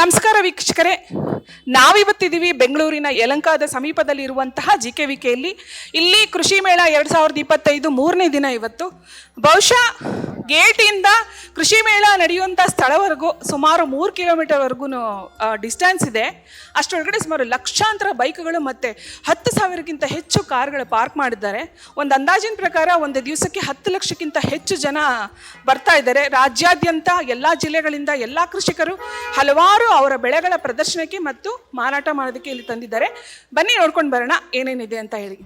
ನಮಸ್ಕಾರ. ವೀಕ್ಷಕರೇ. ನಾವಿವತ್ತಿದ್ದೀವಿ ಬೆಂಗಳೂರಿನ ಯಲಂಕಾದ ಸಮೀಪದಲ್ಲಿ ಇರುವಂತಹ ಜಿ ಕೆ ವಿಕೆಯಲ್ಲಿ. ಇಲ್ಲಿ ಕೃಷಿ ಮೇಳ ಎರಡು ಸಾವಿರದ ಇಪ್ಪತ್ತೈದು ಮೂರನೇ ದಿನ ಇವತ್ತು. ಬಹುಶಃ ಗೇಟಿಂದ ಕೃಷಿ ಮೇಳ ನಡೆಯುವಂಥ ಸ್ಥಳವರೆಗೂ ಸುಮಾರು ಮೂರು ಕಿಲೋಮೀಟರ್ವರೆಗೂ ಡಿಸ್ಟೆನ್ಸ್ ಇದೆ. ಅಷ್ಟೊಳಗಡೆ ಸುಮಾರು ಲಕ್ಷಾಂತರ ಬೈಕ್ಗಳು ಮತ್ತು ಹತ್ತು ಸಾವಿರಕ್ಕಿಂತ ಹೆಚ್ಚು ಕಾರ್ಗಳು ಪಾರ್ಕ್ ಮಾಡಿದ್ದಾರೆ. ಒಂದು ಅಂದಾಜಿನ ಪ್ರಕಾರ ಒಂದು ದಿವಸಕ್ಕೆ ಹತ್ತು ಲಕ್ಷಕ್ಕಿಂತ ಹೆಚ್ಚು ಜನ ಬರ್ತಾ ಇದ್ದಾರೆ. ರಾಜ್ಯಾದ್ಯಂತ ಎಲ್ಲ ಜಿಲ್ಲೆಗಳಿಂದ ಎಲ್ಲ ಕೃಷಿಕರು ಹಲವಾರು ಅವರ ಬೆಳೆಗಳ ಪ್ರದರ್ಶನಕ್ಕೆ ಮತ್ತು ಮಾರಾಟ ಮಾಡೋದಕ್ಕೆ ಇಲ್ಲಿ ತಂದಿದ್ದಾರೆ. ಬನ್ನಿ ನೋಡ್ಕೊಂಡು ಬರೋಣ ಏನೇನಿದೆ ಅಂತ ಹೇಳಿ.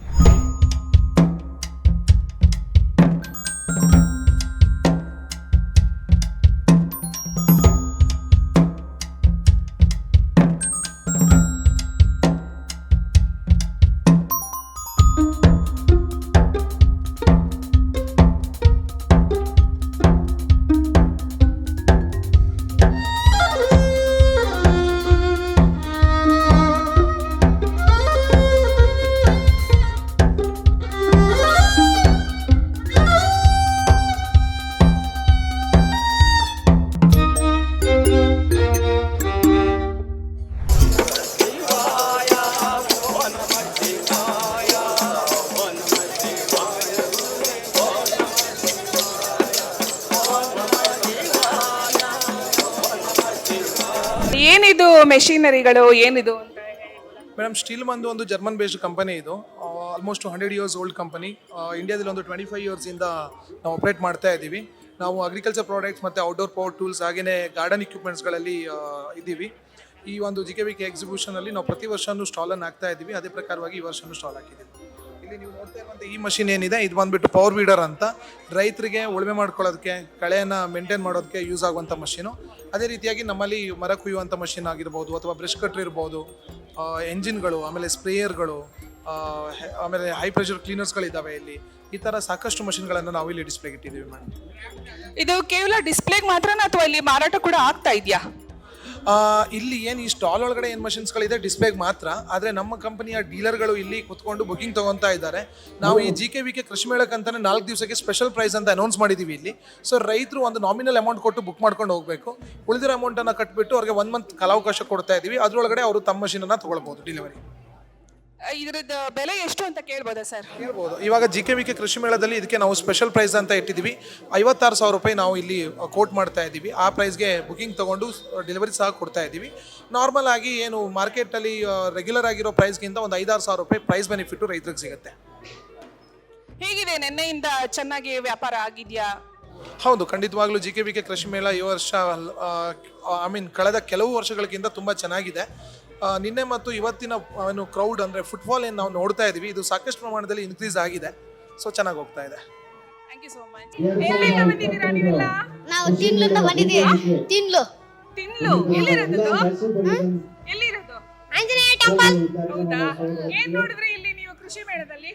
ಏನಿದು ಮೆಷಿನರಿಗಳು ಏನಿದು ಮೇಡಮ್ ಸ್ಟೀಲ್ ಬಂದು ಒಂದು ಜರ್ಮನ್ ಬೇಸ್ಡ್ ಕಂಪನಿ ಇದು. Almost hundred years old company ಇಂಡಿಯಾದಲ್ಲಿ ಒಂದು ಟ್ವೆಂಟಿ ಫೈವ್ ಇಯರ್ಸಿಂದ ನಾವು ಆಪ್ರೇಟ್ ಮಾಡ್ತಾ ಇದ್ದೀವಿ. ನಾವು ಅಗ್ರಿಕಲ್ಚರ್ ಪ್ರಾಡಕ್ಟ್ಸ್ ಮತ್ತು ಔಟ್ಡೋರ್ ಪವರ್ ಟೂಲ್ಸ್ ಹಾಗೆಯೇ ಗಾರ್ಡನ್ ಇಕ್ವಿಪ್ಮೆಂಟ್ಸ್ಗಳಲ್ಲಿ ಇದ್ದೀವಿ. ಈ ಒಂದು ಜಿ ಕೆ ವಿ ಕೆ ಎಕ್ಸಿಬಿಷನಲ್ಲಿ ನಾವು ಪ್ರತಿ ವರ್ಷವೂ ಸ್ಟಾಲನ್ನು ಹಾಕ್ತಾ ಇದ್ದೀವಿ. ಅದೇ ಪ್ರಕಾರವಾಗಿ ಈ ವರ್ಷನೂ ಸ್ಟಾಲ್ ಹಾಕಿದ್ದೀವಿ. ಇಲ್ಲಿ ನೀವು ನೋಡ್ತಾ ಇರುವಂಥ ಈ ಮಷಿನ್ ಏನಿದೆ, ಇದು ಬಂದ್ಬಿಟ್ಟು ಪವರ್ ವೀಡರ್ ಅಂತ. ರೈತರಿಗೆ ಉಳುಮೆ ಮಾಡ್ಕೊಳ್ಳೋದಕ್ಕೆ, ಕಳೆಯನ್ನು ಮೇಂಟೈನ್ ಮಾಡೋದಕ್ಕೆ ಯೂಸ್ ಆಗುವಂಥ ಮಷೀನು ಅದೇ ರೀತಿಯಾಗಿ ನಮ್ಮಲ್ಲಿ ಮರ ಕುಯ್ಯುವಂಥ ಮಷೀನ್ ಆಗಿರ್ಬೋದು, ಅಥವಾ ಬ್ರಷ್ ಕಟ್ರ್ ಇರ್ಬೋದು ಎಂಜಿನ್ಗಳು ಆಮೇಲೆ ಸ್ಪ್ರೇಯರ್ಗಳು ಆಮೇಲೆ ಹೈ ಪ್ರೆಷರ್ ಕ್ಲೀನರ್ಸ್ಗಳಿದ್ದಾವೆ ಇಲ್ಲಿ. ಈ ಥರ ಸಾಕಷ್ಟು ಮಷಿನ್ಗಳನ್ನು ನಾವು ಇಲ್ಲಿ ಡಿಸ್ಪ್ಲೇಗೆ ಇಟ್ಟಿದ್ದೀವಿ ಮೇಡಮ್ ಇದು ಕೇವಲ ಡಿಸ್ಪ್ಲೇಗೆ ಮಾತ್ರನಾ ಅಥವಾ ಇಲ್ಲಿ ಮಾರಾಟ ಕೂಡ ಆಗ್ತಾ ಇದೆಯಾ? ಇಲ್ಲಿ ಏನು ಈ ಸ್ಟಾಲ್ ಒಳಗಡೆ ಏನು ಮಷಿನ್ಸ್ಗಳಿದೆ ಡಿಸ್ಪ್ಲೇಗೆ ಮಾತ್ರ. ಆದರೆ ನಮ್ಮ ಕಂಪನಿಯ ಡೀಲರ್ಗಳು ಇಲ್ಲಿ ಕುತ್ಕೊಂಡು ಬುಕಿಂಗ್ ತೊಗೊತಾ ಇದ್ದಾರೆ. ನಾವು ಈ ಜಿ ಕೆ ವಿ ಕೆ ಕೃಷಿ ಮೇಳಕ್ಕಂತಾನೆ ನಾಲ್ಕು ದಿವಸಕ್ಕೆ ಸ್ಪೆಷಲ್ ಪ್ರೈಸ್ ಅಂತ ಅನೌನ್ಸ್ ಮಾಡಿದ್ದೀವಿ ಇಲ್ಲಿ. ಸೊ ರೈತರು ಒಂದು ನಾಮಿನಲ್ ಅಮೌಂಟ್ ಕೊಟ್ಟು ಬುಕ್ ಮಾಡ್ಕೊಂಡು ಹೋಗಬೇಕು. ಉಳಿದಿರೋ ಅಮೌಂಟನ್ನು ಕಟ್ಬಿಟ್ಟು ಅವ್ರಿಗೆ ಒನ್ ಮಂತ್ ಕಾಲಾವಕಾಶ ಕೊಡ್ತಾ ಇದ್ದೀವಿ ಅದರೊಳಗಡೆ ಅವರು ತಮ್ಮ ಮಷೀನನ್ನು ತೊಗೊಳ್ಬೋದು ಡಿಲಿವರಿ ಇದ್ರದ್ದು ಬೆಲೆ ಎಷ್ಟು ಅಂತ ಕೇಳ್ಬೋದಾ ಸರ್? ಹೇಳ್ಬೋದು ಇವಾಗ ಜಿ ಕೆ ವಿ ಕೆ ಕೃಷಿ ಮೇಳದಲ್ಲಿ ಇದಕ್ಕೆ ನಾವು ಸ್ಪೆಷಲ್ ಪ್ರೈಸ್ ಅಂತ ಇಟ್ಟಿದ್ದೀವಿ. ಐವತ್ತಾರು ಸಾವಿರ ರೂಪಾಯಿ ನಾವು ಇಲ್ಲಿ ಕೋಟ್ ಮಾಡ್ತಾ ಇದ್ದೀವಿ. ಆ ಪ್ರೈಸ್ಗೆ ಬುಕಿಂಗ್ ತಗೊಂಡು ಡೆಲಿವರಿ ಸಹ ಕೊಡ್ತಾ ಇದ್ದೀವಿ. ನಾರ್ಮಲ್ ಆಗಿ ಏನು ಮಾರ್ಕೆಟಲ್ಲಿ ರೆಗ್ಯುಲರ್ ಆಗಿರೋ ಪ್ರೈಸ್ಗಿಂತ ಒಂದು ಐದಾರು ಸಾವಿರ ರೂಪಾಯಿ ಪ್ರೈಸ್ ಬೆನಿಫಿಟ್ಟು ರೈತರಿಗೆ ಸಿಗುತ್ತೆ. ಹೇಗಿದೆ ನಿನ್ನೆಯಿಂದ ಚೆನ್ನಾಗಿ ವ್ಯಾಪಾರ ಆಗಿದೆಯಾ? ಹೌದು ಖಂಡಿತವಾಗ್ಲೂ ಜಿ ಕೆ ವಿ ಕೆ ಕೃಷಿ ಮೇಳ ಈ ವರ್ಷ ಐ ಮೀನ್ ಕಳೆದ ಕೆಲವು ವರ್ಷಗಳಿಗಿಂತ ತುಂಬ ಚೆನ್ನಾಗಿದೆ. ನಿನ್ನೆ ಮತ್ತು ಇವತ್ತಿನ ಏನು ಕ್ರೌಡ್ ಅಂದರೆ ಫುಟ್ಬಾಲ್ ಏನು ನಾವು ನೋಡ್ತಾ ಇದ್ದೀವಿ ಇದು ಸಾಕಷ್ಟು ಪ್ರಮಾಣದಲ್ಲಿ ಇನ್ಕ್ರೀಸ್ ಆಗಿದೆ. ಸೊ ಚೆನ್ನಾಗಿ ಹೋಗ್ತಾ ಇದೆ. ಥ್ಯಾಂಕ್ ಯು ಸೋ ಮಚ್ ಎಲ್ಲಿಂದ ಬಂದಿದ್ದೀರಾ ನೀವೆಲ್ಲ? ನಾವು ತಿಂಗ್ಳಿಂದ ಬಂದಿದ್ದೀವಿ. ತಿಂಗ್ಳು. ತಿನ್ಲು ಎಲ್ಲಿರೋದು ಎಲ್ಲಿರೋದು? ಆಂಜನೇಯ ಟೆಂಪಲ್. ಹೌದಾ? ಏನ್ ನೋಡಿದ್ರಿ ಇಲ್ಲಿ ನೀವು ಕೃಷಿ ಮೇಳದಲ್ಲಿ?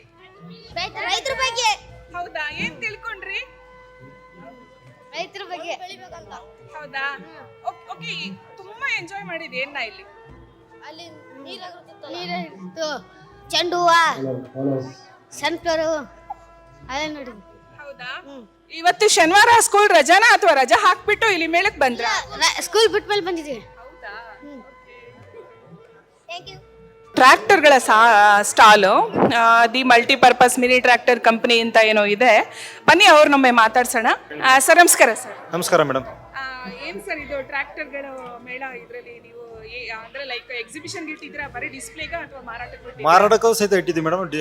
ರೈತರ ಬಗ್ಗೆ. ಹೌದಾ? ಏನ್ ತಿಳ್ಕೊಂಡ್ರಿ? ರೈತರ ಬಗ್ಗೆ. ಹೌದಾ? ಓಕೆ ತುಂಬಾ ಎಂಜಾಯ್ ಮಾಡಿದ್ವಿ ಏನ್ ಇಲ್ಲಿ? ಅಲ್ಲಿ ನೀರಿತ್ತು ಚೆಂಡು ಹೂವ ಸನ್ಫ್ಲವರ್ ಅದೇ ನೋಡಿ. ಹೌದಾ? ಇವತ್ತು ಶನಿವಾರ ಸ್ಕೂಲ್ ರಜಾನ ಅಥವಾ ರಜಾ ಹಾಕ್ಬಿಟ್ಟು ಇಲ್ಲಿ ಮೇಳಕ್ ಬಂದ್ರ? ಸ್ಕೂಲ್ ಬಿಟ್ಟ ಮೇಲೆ ಬಂದಿದ್ದೀವಿ ಹೌದಾ? ಸಾ ಯು ಟ್ರ್ಯಾಕ್ಟರ್ಗಳ stall the multipurpose mini tractor company ಅಂತ ಏನೋ ಇದೆ. ಬನ್ನಿ ಅವ್ರನ್ನೊಮ್ಮೆ ಮಾತಾಡ್ಸೋಣ. ಸರ್ ನಮಸ್ಕಾರ ಸರ್. ನಮಸ್ಕಾರ ಮೇಡಮ್ ಏನು ಸರ್ ಇದು ಟ್ರ್ಯಾಕ್ಟರ್ಗಳ ಮೇಳ ಇದರಲ್ಲಿ ನೀವು ಅಂದ್ರೆ ಲೈಕ್ ಎಕ್ಸಿಬಿಷನ್ ಇಟ್ಟಿದ್ರೆ ಬರೀ ಡಿಸ್ಪ್ಲೇಗ ಅಥವಾ ಮಾರಾಟಕ್ಕೆ? ಮಾರಾಟಕ್ಕೂ ಸಹಿತ ಇಟ್ಟಿದ್ದೀವಿ ಮೇಡಮ್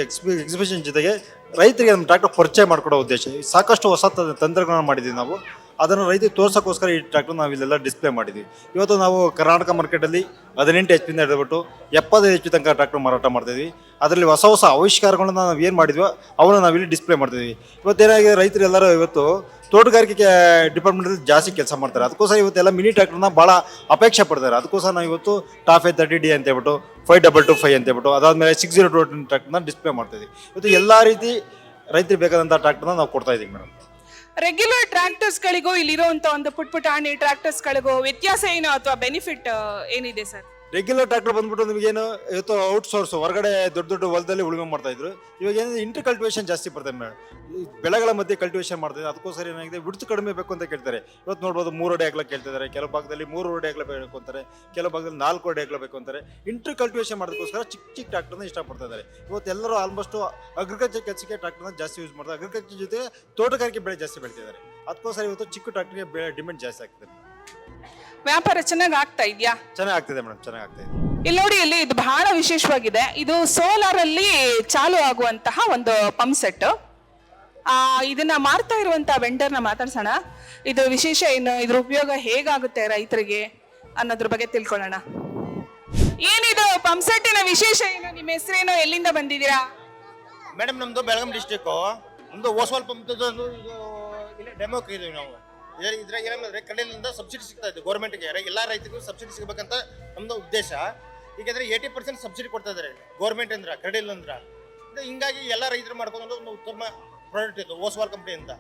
ಎಕ್ಸಿಬಿಷನ್ ಜೊತೆಗೆ ರೈತರಿಗೆ ನಮ್ಮ ಟ್ರ್ಯಾಕ್ಟರ್ ಪರಿಚಯ ಮಾಡಿಕೊಡೋ ಉದ್ದೇಶ. ಸಾಕಷ್ಟು ಹೊಸ ತಂತ್ರಜ್ಞಾನ ಮಾಡಿದ್ದೀವಿ ನಾವು. ಅದನ್ನು ರೈತರಿಗೆ ತೋರ್ಸೋಕ್ಕೋಸ್ಕರ ಈ ಟ್ರ್ಯಾಕ್ಟರ್ ನಾವು ಇಲ್ಲೆಲ್ಲ ಡಿಸ್ಪ್ಲೇ ಮಾಡಿದ್ವಿ. ಇವತ್ತು ನಾವು ಕರ್ನಾಟಕ ಮಾರ್ಕೆಟಲ್ಲಿ ಹದಿನೆಂಟು ಎಚ್ ಪಿಂದ ಹಿಡಿದ್ಬಿಟ್ಟು ಎಪ್ಪತ್ತೈದು ಎಚ್ ಪಿ ತನಕ ಟ್ರ್ಯಾಕ್ಟರ್ ಮಾರಾಟ ಮಾಡ್ತಿದ್ವಿ ಅದರಲ್ಲಿ ಹೊಸ ಹೊಸ ಆವಿಷ್ಕಾರಗಳನ್ನ ನಾವು ಏನು ಮಾಡಿದ್ವೋ ಅವನ್ನ ನಾವಿಲ್ಲಿ ಡಿಸ್ಪ್ಲೇ ಮಾಡ್ತಿದ್ವಿ ಇವತ್ತೇನಾಗಿದೆ ರೈತರು ಎಲ್ಲರೂ ಇವತ್ತು ತೋಟಗಾರಿಕೆ ಡಿಪಾರ್ಟ್ಮೆಂಟಲ್ಲಿ ಜಾಸ್ತಿ ಕೆಲಸ ಮಾಡ್ತಾರೆ. ಅದಕ್ಕೋಸ್ಕರ ಇವತ್ತೆಲ್ಲ ಮಿನಿ ಟ್ರ್ಯಾಕ್ಟರ್ನ ಭಾಳ ಅಪೇಕ್ಷೆ ಪಡ್ತಾರೆ. ಅದಕ್ಕೋಸ್ಕರ ನಾವು ಇವತ್ತು ಟಾಫೆ ತರ್ಟಿ ಡಿ ಅಂತ ಹೇಳ್ಬಿಟ್ಟು ಫೈವ್ ಡಬಲ್ ಟು ಫೈವ್ ಅಂತ ಹೇಳ್ಬಿಟ್ಟು ಅದಾದಮೇಲೆ ಸಿಕ್ಸ್ ಜೀರೋ ಟು ಟ್ರ್ಯಾಕ್ಟರ್ನ ಡಿಸ್ಪ್ಲೇ ಮಾಡ್ತಿದ್ವಿ ಇವತ್ತು ಎಲ್ಲ ರೀತಿ ರೈತರಿಗೆ ಬೇಕಾದಂಥ ಟ್ರ್ಯಾಕ್ಟರ್ನ ನಾವು ಕೊಡ್ತಾ ಇದ್ದೀವಿ ಮೇಡಮ್ ರೆಗ್ಯುಲರ್ ಟ್ರ್ಯಾಕ್ಟರ್ಸ್ಗಳಿಗೂ ಇಲ್ಲಿರೋ ಒಂದು ಪುಟ್ ಪುಟಾಣಿ ಟ್ರ್ಯಾಕ್ಟರ್ಸ್ಗಳಿಗೂ ವ್ಯತ್ಯಾಸ ಏನು ಅಥವಾ ಬೆನಿಫಿಟ್ ಏನಿದೆ ಸರ್? ರೆಗ್ಯುಲರ್ ಟ್ರ್ಯಾಕ್ಟರ್ ಬಂದ್ಬಿಟ್ಟು ನಿಮಗೇನು ಇವತ್ತು ಔಟ್ ಸೋರ್ಸ್ ಹೊರಗಡೆ ದೊಡ್ಡ ದೊಡ್ಡ ಹೊಲದಲ್ಲಿ ಉಳುಮೆ ಮಾಡ್ತಾ ಇದ್ರು. ಇವಾಗ ಏನಿದೆ ಇಂಟರ್ ಕಲ್ಟಿವೇಶನ್ ಜಾಸ್ತಿ ಬರ್ತದೆ ಮೇಡಮ್ ಬೆಳೆಗಳ ಮಧ್ಯೆ ಕಲ್ಟಿವೇಶನ್ ಮಾಡ್ತಾ ಇದ್ದಾರೆ. ಅದಕ್ಕೋಸ್ಕರ ಏನಾಗಿದೆ ಬಿಡ್ತು ಕಡಿಮೆ ಬೇಕು ಅಂತ ಕೇಳ್ತಾರೆ. ಇವತ್ತು ನೋಡ್ಬೋದು ಮೂರು ಅಡಿ ಹಾಕ್ಲಕ್ಕೆ ಕೇಳ್ತಿದ್ದಾರೆ. ಕೆಲವು ಭಾಗದಲ್ಲಿ ಮೂರು ಅಡಿ ಬೇಕು ಅಂತಾರೆ. ಕೆಲವು ಭಾಗದಲ್ಲಿ ನಾಲ್ಕು ಅಡಿ ಬೇಕು ಅಂತಾರೆ. ಇಂಟರ್ ಕಲ್ಟಿವೇಶನ್ ಮಾಡೋದಕ್ಕೋಸ್ಕರ ಚಿಕ್ಕ ಚಿಕ್ಕ ಟ್ರ್ಯಾಕ್ಟರ್ನ ಇಷ್ಟಪಡ್ತಾ ಇದ್ದಾರೆ. ಇವತ್ತು ಎಲ್ಲರೂ ಆಲ್ಮೋಸ್ಟ್ ಅಗ್ರಿಕಲ್ಚರ್ ಕೆಲಸಕ್ಕೆ ಟ್ರ್ಯಾಕ್ಟರ್ನ ಜಾಸ್ತಿ ಯೂಸ್ ಮಾಡ್ತಾರೆ. ಅಗ್ರಿಕಲ್ಚರ್ ಜೊತೆ ತೋಟಗಾರಿಕೆ ಬೆಳೆ ಜಾಸ್ತಿ ಬೆಳಿತಿದ್ದಾರೆ ಅದಕ್ಕೋಸ್ಕರ ಇವತ್ತು ಚಿಕ್ಕ ಟ್ರ್ಯಾಕ್ಟರ್ಗೆ ಬೆಳೆ ಡಿಮ್ಯಾಂಡ್ ಜಾಸ್ತಿ ಆಗ್ತದೆ. ವ್ಯಾಪಾರ ಚೆನ್ನಾಗಿ ಆಗ್ತಾ ಇದೆಯಾ ಚೆನ್ನಾಗಿ ಆಗ್ತಿದೆ ಮೇಡಮ್ ಚೆನ್ನಾಗಿ ಆಗ್ತಾ ಇದೆ ಇಲ್ಲಿ ನೋಡಿ ಇಲ್ಲಿ ಇದು ಬಹಳ ವಿಶೇಷವಾಗಿದೆ ಇದು ಸೋಲಾರ್ ಅಲ್ಲಿ ಚಾಲು ಆಗುವಂತಹ ಒಂದು ಪಂಪ್ ಸೆಟ್ ಆ ಇದನ್ನ ಮಾರ್ತಾ ಇರುವಂತಹ ನ ಮಾತಾಡ್ಸೋಣ ಇದು ವಿಶೇಷ ಏನು ಇದ್ರ ಉಪಯೋಗ ಹೇಗಾಗುತ್ತೆ ರೈತರಿಗೆ ಅನ್ನೋದ್ರ ಬಗ್ಗೆ ತಿಳ್ಕೊಳ್ಳೋಣ ಏನಿದು ಪಂಪ್ ಸೆಟ್ಟಿನ ವಿಶೇಷ ಏನು ನಿಮ್ಮ ಹೆಸರೇನು ಎಲ್ಲಿಂದ ಬಂದಿದ್ದೀರಾ ಮೇಡಮ್ ನಮ್ದು ಬೆಳಗಾಂ ಡಿಸ್ಟ್ರಿಕ್ಟ್ ನಮ್ದು ಓಸ್ವಾಲ್ ಪಂಪ್ ಇದು ಇಲ್ಲಿ ಡೆಮೋಕ್ ಇದೀವಿ ನಾವು ಇದ್ರಾಗ ಏನಂದ್ರೆ ಕಡೆಯಿಂದ ಸಬ್ಸಿಡಿ ಸಿಗ್ತಾ ಇದೆ ಗೌರ್ಮೆಂಟ್ಗೆ ಎಲ್ಲ ರೈತರಿಗೂ ಸಬ್ಸಿಡಿ ಸಿಗಬೇಕಂತ ನಮ್ದು ಉದ್ದೇಶ. ಈಗಂದ್ರೆ ಏಯ್ಟಿ ಪರ್ಸೆಂಟ್ ಸಬ್ಸಿಡಿ ಕೊಡ್ತಾ ಇದ್ದಾರೆ ಗೌರ್ಮೆಂಟ್ ಅಂದ್ರ ಕಡೆಲ್ ಅಂದ್ರ ಹಿಂಗಾಗಿ ಎಲ್ಲ ರೈತರು ಮಾಡ್ಕೊಂಡು ಒಂದು ಉತ್ತಮ ಪ್ರಾಡಕ್ಟ್ ಇದು ಓಸ್ವಾಲ್ ಕಂಪ್ನಿಯಿಂದ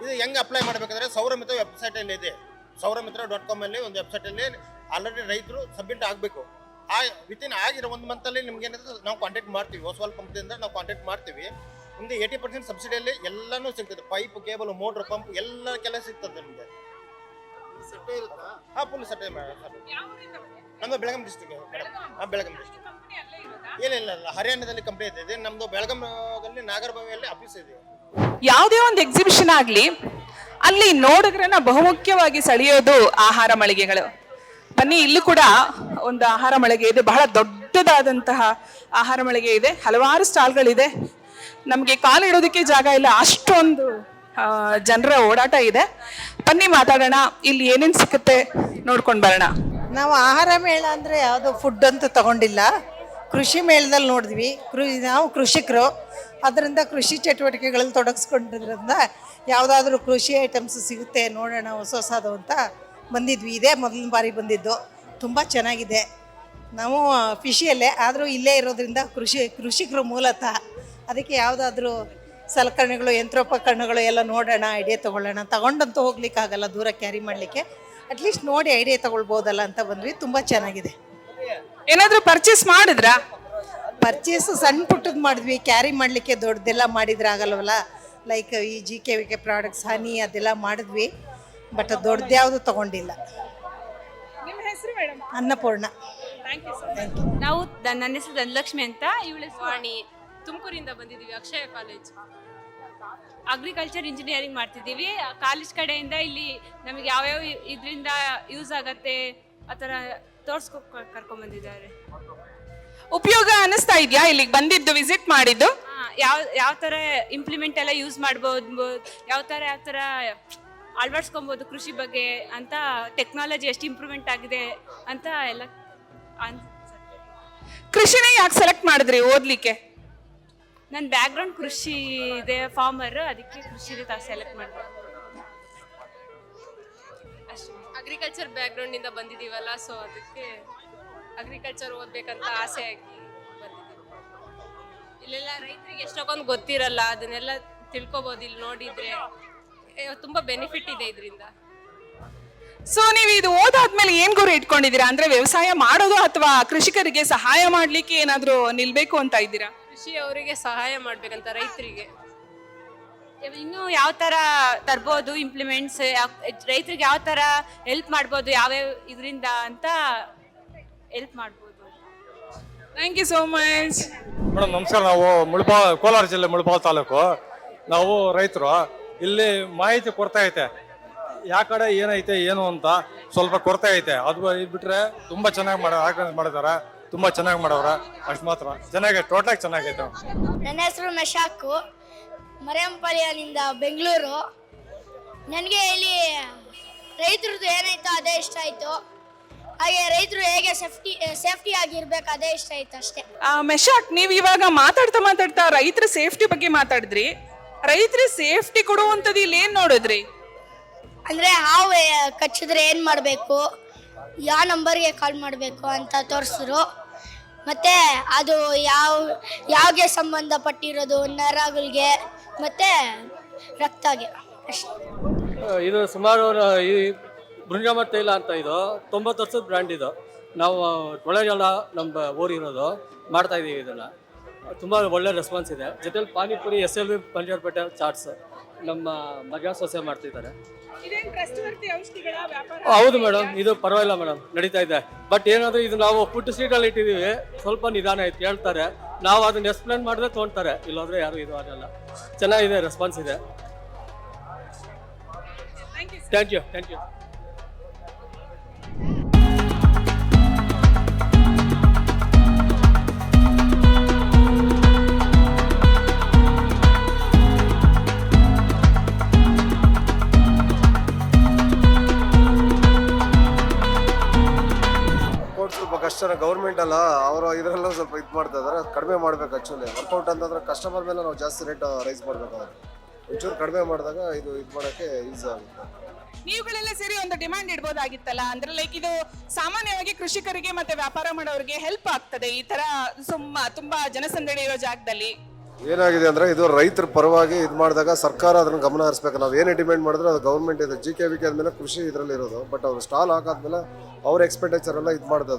ಇದು. ಹೆಂಗೆ ಅಪ್ಲೈ ಮಾಡಬೇಕಂದ್ರೆ ಸೌರಮಿತ್ರ ವೆಬ್ಸೈಟಲ್ಲಿ ಇದೆ. ಸೌರಮಿತ್ರ ಡಾಟ್ ಕಾಮಲ್ಲಿ ಒಂದು ವೆಬ್ಸೈಟಲ್ಲಿ ಆಲ್ರೆಡಿ ರೈತರು ಸಬ್ಮಿಟ್ ಆಗಬೇಕು. ಆ ವಿತಿನ್ ಆಗಿರೋ ಒಂದು ಮಂತಲ್ಲಿ ನಿಮ್ಗೆ ಏನಾದ್ರೆ ನಾವು ಕಾಂಟ್ಯಾಕ್ಟ್ ಮಾಡ್ತೀವಿ. ಓಸ್ವಾಲ್ ಕಂಪ್ನಿಯಿಂದ ನಾವು ಕಾಂಟ್ಯಾಕ್ಟ್ ಮಾಡ್ತೀವಿ. ನಿಮ್ದು ಏಯ್ಟಿ ಪರ್ಸೆಂಟ್ ಸಬ್ಸಿಡಿಯಲ್ಲಿ ಎಲ್ಲನೂ ಸಿಗ್ತದೆ. ಪೈಪ್ ಕೇಬಲ್ ಮೋಟರ್ ಪಂಪ್ ಎಲ್ಲ ಕೆಲಸ ಸಿಗ್ತದೆ ನಿಮಗೆ. ಹಾಂ ಫುಲ್ ಸೆಟ್ ನಮ್ಮದು ಬೆಳಗಾಂ ಡಿಸ್ಟಿಕ್ ಹಾಂ ಬೆಳಗಾಂ ಡಿಸ್ಟ್ರಿಕ್ಟ್ ಇಲ್ಲ ಇಲ್ಲ ಇಲ್ಲ. ಹರಿಯಾಣದಲ್ಲಿ ಕಂಪ್ನಿ ಇದೆ. ನಮ್ಮದು ಬೆಳಗಾಂದಲ್ಲಿ ನಾಗರಭಾವಿಯಲ್ಲಿ ಆಫೀಸ್ ಇದೆ. ಯಾವುದೇ ಒಂದು ಎಕ್ಸಿಬಿಷನ್ ಆಗಲಿ ಅಲ್ಲಿ ನೋಡಿದ್ರನ್ನ ಬಹುಮುಖ್ಯವಾಗಿ ಸೆಳೆಯೋದು ಆಹಾರ ಮಳಿಗೆಗಳು. ಬನ್ನಿ ಇಲ್ಲಿ ಕೂಡ ಒಂದು ಆಹಾರ ಮಳಿಗೆ ಇದೆ. ಬಹಳ ದೊಡ್ಡದಾದಂತಹ ಆಹಾರ ಮಳಿಗೆ ಇದೆ. ಹಲವಾರು ಸ್ಟಾಲ್ಗಳಿದೆ. ನಮಗೆ ಕಾಲು ಇಡೋದಕ್ಕೆ ಜಾಗ ಇಲ್ಲ. ಅಷ್ಟೊಂದು ಜನರ ಓಡಾಟ ಇದೆ. ಬನ್ನಿ ಮಾತಾಡೋಣ. ಇಲ್ಲಿ ಏನೇನು ಸಿಕ್ಕುತ್ತೆ ನೋಡ್ಕೊಂಡು ಬರೋಣ. ನಾವು ಆಹಾರ ಮೇಳ ಅಂದರೆ ಯಾವುದು ಫುಡ್ ಅಂತೂ ತಗೊಂಡಿಲ್ಲ. ಕೃಷಿ ಮೇಳದಲ್ಲಿ ನೋಡಿದ್ವಿ. ನಾವು ಕೃಷಿಕರು. ಅದರಿಂದ ಕೃಷಿ ಚಟುವಟಿಕೆಗಳಲ್ಲಿ ತೊಡಗಿಸ್ಕೊಂಡಿದ್ರಿಂದ ಯಾವುದಾದ್ರೂ ಕೃಷಿ ಐಟಮ್ಸ್ ಸಿಗುತ್ತೆ ನೋಡೋಣ, ಹೊಸ ಹೊಸದು ಅಂತ ಬಂದಿದ್ವಿ. ಇದೇ ಮೊದಲನೇ ಬಾರಿ ಬಂದಿದ್ದು. ತುಂಬ ಚೆನ್ನಾಗಿದೆ. ನಾವು ಫಿಶಿಯಲ್ಲೇ ಆದರೂ ಇಲ್ಲೇ ಇರೋದ್ರಿಂದ ಕೃಷಿ, ಕೃಷಿಕರು ಮೂಲತಃ ಅದಕ್ಕೆ ಯಾವುದಾದ್ರೂ ಸಲಕರಣೆಗಳು ಯಂತ್ರೋಪಕರಣಗಳು ಎಲ್ಲ ನೋಡೋಣ ಐಡಿಯಾ ತೊಗೊಳ್ಳೋಣ ತಗೊಂಡಂತೂ ಹೋಗ್ಲಿಕ್ಕಾಗಲ್ಲ ದೂರ ಕ್ಯಾರಿ ಮಾಡಲಿಕ್ಕೆ. ಅಟ್ಲೀಸ್ಟ್ ನೋಡಿ ಐಡಿಯಾ ತಗೊಳ್ಬೋದಲ್ಲ ಅಂತ ಬಂದ್ವಿ. ತುಂಬ ಚೆನ್ನಾಗಿದೆ. ಏನಾದರೂ ಪರ್ಚೇಸ್ ಮಾಡಿದ್ರಾ? ಪರ್ಚೇಸ್ ಸಣ್ಣ ಪುಟ್ಟದ್ದು ಮಾಡಿದ್ವಿ. ಕ್ಯಾರಿ ಮಾಡಲಿಕ್ಕೆ ದೊಡ್ಡದೆಲ್ಲ ಮಾಡಿದ್ರೆ ಆಗಲ್ವಲ್ಲ? ಲೈಕ್ ಈ G K V K products honey ಅದೆಲ್ಲ ಮಾಡಿದ್ವಿ. ಬಟ್ ದೊಡ್ಡದು ಯಾವುದು ತಗೊಂಡಿಲ್ಲ. ನಿಮ್ಮ ಹೆಸರು madam? Annapurna. Thank you thank you ನಾವು ನನ್ನ ಹೆಸರು ಧನಲಕ್ಷ್ಮಿ ಅಂತ. ಇವಳು ವಾಣಿ ತುಮಕೂರಿಂದ ಬಂದಿದ್ದೀವಿ ಅಕ್ಷಯ ಕಾಲೇಜ್. ಅಗ್ರಿಕಲ್ಚರ್ ಇಂಜಿನಿಯರಿಂಗ್ ಮಾಡ್ತಿದ್ದೀವಿ. ಕಾಲೇಜ್ ಕಡೆಯಿಂದ ಇಲ್ಲಿ ನಮಗೆ ಯಾವ್ಯಾವ ಇದರಿಂದ ಯೂಸ್ ಆಗತ್ತೆ ಆ ಥರ ತೋರ್ಸ್ಕೊ ಕರ್ಕೊಂಬಂದಿದ್ದಾರೆ. ಉಪಯೋಗ ಅನಿಸ್ತಾ ಇದೆಯಾ? ಇಲ್ಲಿಗೆ ಬಂದಿದ್ದು ವಿಸಿಟ್ ಮಾಡಿದ್ದು? ಯಾವ ಯಾವ ಥರ ಇಂಪ್ಲಿಮೆಂಟ್ ಎಲ್ಲ ಯೂಸ್ ಮಾಡ್ಬೋದು ಯಾವ ಥರ ಯಾವ ಥರ ಅಳವಡಿಸ್ಕೊಬೋದು ಕೃಷಿ ಬಗ್ಗೆ ಅಂತ ಟೆಕ್ನಾಲಜಿ ಎಷ್ಟು ಇಂಪ್ರೂವ್ಮೆಂಟ್ ಆಗಿದೆ ಅಂತ ಎಲ್ಲ ಅನ್ಸುತ್ತೆ ಕೃಷಿನೇ ಯಾಕೆ ಸೆಲೆಕ್ಟ್ ಮಾಡಿದ್ರಿ ಓದ್ಲಿಕ್ಕೆ? ನನ್ನ ಬ್ಯಾಕ್ಗ್ರೌಂಡ್ ಕೃಷಿ ಇದೆ ಫಾರ್ಮರ್ ಅದಕ್ಕೆ ಕೃಷಿ ಸೆಲೆಕ್ಟ್ ಮಾಡಿದೆ. ಅಗ್ರಿಕಲ್ಚರ್ ಬ್ಯಾಕ್ಗ್ರೌಂಡ್ ಇಂದ ಬಂದಿದೀವಲ್ಲ ಸೊ ಅದಕ್ಕೆ ಅಗ್ರಿಕಲ್ಚರ್ ಓದ್ಬೇಕಂತ ಆಸೆ ಆಗಿ ಬಂದಿದ್ದೀವಿ ಇಲ್ಲೆಲ್ಲ ರೈತರಿಗೆ ಎಷ್ಟೊಂದು ಗೊತ್ತಿರಲ್ಲ ಅದನ್ನೆಲ್ಲ ತಿಳ್ಕೊಬೋದು ಇಲ್ಲಿ ನೋಡಿದ್ರೆ. ತುಂಬಾ ಬೆನಿಫಿಟ್ ಇದೆ ಇದರಿಂದ. ಸೊ ನೀವು ಇದು ಓದಾದ್ಮೇಲೆ ಏನ್ ಗುರಿ ಇಟ್ಕೊಂಡಿದ್ದೀರಾ? ಅಂದ್ರೆ ವ್ಯವಸಾಯ ಮಾಡೋದು ಅಥವಾ ಕೃಷಿಕರಿಗೆ ಸಹಾಯ ಮಾಡ್ಲಿಕ್ಕೆ ಏನಾದ್ರೂ ನಿಲ್ಬೇಕು ಅಂತ ಇದ್ದೀರಾ? ಕೃಷಿ ಅವರಿಗೆ ಸಹಾಯ ಮಾಡ್ಬೇಕಂತ ರೈತರಿಗೆ. ಇನ್ನು ಯಾವ ತರ ತರ್ಬೋದು ಇಂಪ್ಲಿಮೆಂಟ್ಸ್ ರೈತರಿಗೆ ಯಾವ ತರ ಹೆಲ್ಪ್ ಮಾಡ್ಬೋದು ಯಾವ್ಯಾವ ಇದರಿಂದ ಅಂತ ಹೆಲ್ಪ್ ಮಾಡ್ಬೋದು. Thank you so much madam ನಮಸ್ಕಾರ. ನಾವು ಮುಳಬಾ ಕೋಲಾರ ಜಿಲ್ಲೆ ಮುಳಬಾ ತಾಲೂಕು. ನಾವು ರೈತರು. ಇಲ್ಲಿ ಮಾಹಿತಿ ಕೊರತೆ ಐತೆ. ಯಾ ಕಡೆ ಏನೈತೆ ಏನು ಅಂತ ಸ್ವಲ್ಪ ಕೊರತೆ ಐತೆ. ಅದು ಬಿಟ್ರೆ ತುಂಬಾ ಚೆನ್ನಾಗಿ ಮಾಡ ಆರ್ಗನೈಸ್ ಮಾಡಿದಾರೆ ತುಂಬಾ ಚೆನ್ನಾಗಿ ಮಾಡವ್ರ ಅಷ್ಟು ಮಾತ್ರ. ಚೆನ್ನಾಗಿ ಟೋಟಲ್ ಚೆನ್ನಾಗೈತೆ ನನ್ನ ಹೆಸರು ಮೆಶಾಕು. ಮರಿಯಂಪಾಳ್ಯದಿಂದ ಬೆಂಗಳೂರು. ನನಗೆ ಇಲ್ಲಿ ರೈತರದ್ದು ಏನಾಯ್ತೋ ಅದೇ ಇಷ್ಟ ಆಯಿತು. ಹಾಗೆ ರೈತರು ಹೇಗೆ ಸೇಫ್ಟಿ ಸೇಫ್ಟಿ ಆಗಿರ್ಬೇಕು ಅದೇ ಇಷ್ಟ ಆಯ್ತು ಅಷ್ಟೇ. ಮೆಶಾಕ್ ನೀವು ಇವಾಗ ಮಾತಾಡ್ತಾ ಮಾತಾಡ್ತಾ ರೈತರ ಸೇಫ್ಟಿ ಬಗ್ಗೆ ಮಾತಾಡಿದ್ರಿ. ರೈತರ ಸೇಫ್ಟಿ ಕೊಡುವಂಥದ್ದು ಇಲ್ಲಿ ಏನು ನೋಡಿದ್ರಿ? ಅಂದರೆ ಹಾವು ಕಚ್ಚಿದ್ರೆ ಏನು ಮಾಡಬೇಕು? ಯಾವ ನಂಬರ್ಗೆ ಕಾಲ್ ಮಾಡಬೇಕು ಅಂತ ತೋರಿಸಿದ್ರು. ಮತ್ತು ಅದು ಯಾವ, ಯಾವ್ಗೆ ಸಂಬಂಧಪಟ್ಟಿರೋದು ನರಗಳಿಗೆ ಮತ್ತೆ ರಕ್ತಗೆ ಇದು ಸುಮಾರು ಈ ಬೃಂಜಾಮ ತೈಲ ಅಂತ ಇದು, ತೊಂಬತ್ತು ವರ್ಷದ ಬ್ರ್ಯಾಂಡ್ ಇದು. ನಾವು ಒಳಗೆಲ್ಲ ನಮ್ಮ ಊರಿರೋದು ಮಾಡ್ತಾ ಇದೀವಿ ಇದನ್ನ. ತುಂಬ ಒಳ್ಳೆ ರೆಸ್ಪಾನ್ಸ್ ಇದೆ. ಜೊತೆಲಿ panipuri S L V Panjarpete chaats ನಮ್ಮ ಮಗ ಸೊಸೆ ಮಾಡ್ತಿದ್ದಾರೆ. ಹೌದು ಮೇಡಮ್ ಇದು ಪರವಾಗಿಲ್ಲ ಮೇಡಮ್ ನಡೀತಾ ಇದೆ. ಬಟ್ ಏನಾದ್ರೂ ಇದು ನಾವು ಫುಡ್ ಸ್ಟ್ರೀಟಲ್ಲಿ ಇಟ್ಟಿದ್ದೀವಿ. ಸ್ವಲ್ಪ ನಿಧಾನ ಆಯ್ತು. ಹೇಳ್ತಾರೆ. ನಾವು ಅದನ್ನ ಎಕ್ಸ್ಪ್ಲೇನ್ ಮಾಡಿದ್ರೆ ತೊಗೊಂತಾರೆ ಇಲ್ಲಾಂದ್ರೆ ಯಾರು ಇದು ಆಗಲ್ಲ. ಚೆನ್ನಾಗಿದೆ ರೆಸ್ಪಾನ್ಸ್ ಇದೆ. ಥ್ಯಾಂಕ್ ಯು ಥ್ಯಾಂಕ್ ಯು ಕಷ್ಟನ ಗೌರ್ಮೆಂಟ್ ಅಲ್ಲ, ಅವರು ಇದರೆಲ್ಲ ಸ್ವಲ್ಪ ಇದು ಮಾಡ್ತಾ ಅದ್ ಕಡಿಮೆ ಮಾಡ್ಬೇಕು ಆಕ್ಚುಲಿ ವರ್ಕೌಟ್ ಅಂತಂದ್ರೆ ಕಸ್ಟಮರ್ ಮೇಲೆ ನಾವು ಜಾಸ್ತಿ ರೇಟ್ ರೈಸ್ ಮಾಡ್ಬೇಕಾಗುತ್ತೆ. ಒಂಚೂರು ಕಡಿಮೆ ಮಾಡಿದಾಗ ಇದು ಇದು ಮಾಡೋಕ್ಕೆ ಈಸಿ ಆಗುತ್ತೆ. ನೀವುಗಳೆಲ್ಲ ಸೇರಿ ಒಂದು ಡಿಮ್ಯಾಂಡ್ ಇಡ್ಬೋದಾಗಿತ್ತಲ್ಲ? ಅಂದ್ರೆ ಲೈಕ್ ಇದು ಸಾಮಾನ್ಯವಾಗಿ ಕೃಷಿಕರಿಗೆ ಮತ್ತೆ ವ್ಯಾಪಾರ ಮಾಡೋರಿಗೆ ಹೆಲ್ಪ್ ಆಗ್ತದೆ ಈ ತರ ಸುಮ್ಮ ತುಂಬಾ ಜನಸಂದಣಿ ಇರೋ ಜಾಗದಲ್ಲಿ. ಏನಾಗಿದೆ ಅಂದ್ರೆ ಇದು ರೈತರ ಪರವಾಗಿ ಇದು ಮಾಡಿದಾಗ ಸರ್ಕಾರ ಅದನ್ನ ಗಮನ ಹರಿಸ್ಬೇಕು. ನಾವು ಏನೇ ಡಿಮ್ಯಾಂಡ್ ಮಾಡಿದ್ರೆ ಅದು ಗೌರ್ಮೆಂಟ್ ಇದೆ ಜಿ ಕೆ ವಿ ಕೆ ಆದ್ಮೇಲೆ ಕೃಷಿ ಇದರಲ್ಲಿ ಇರೋದು. ಬಟ್ ಅವ್ರು ಸ್ಟಾಲ್ ಹಾಕಾದ್ಮೇಲೆ ಅವ್ರ ಎಕ್ಸ್ಪೆಂಡಿಚರ್ ಎಲ್ಲ ಇದು ಮಾಡ್ತಾ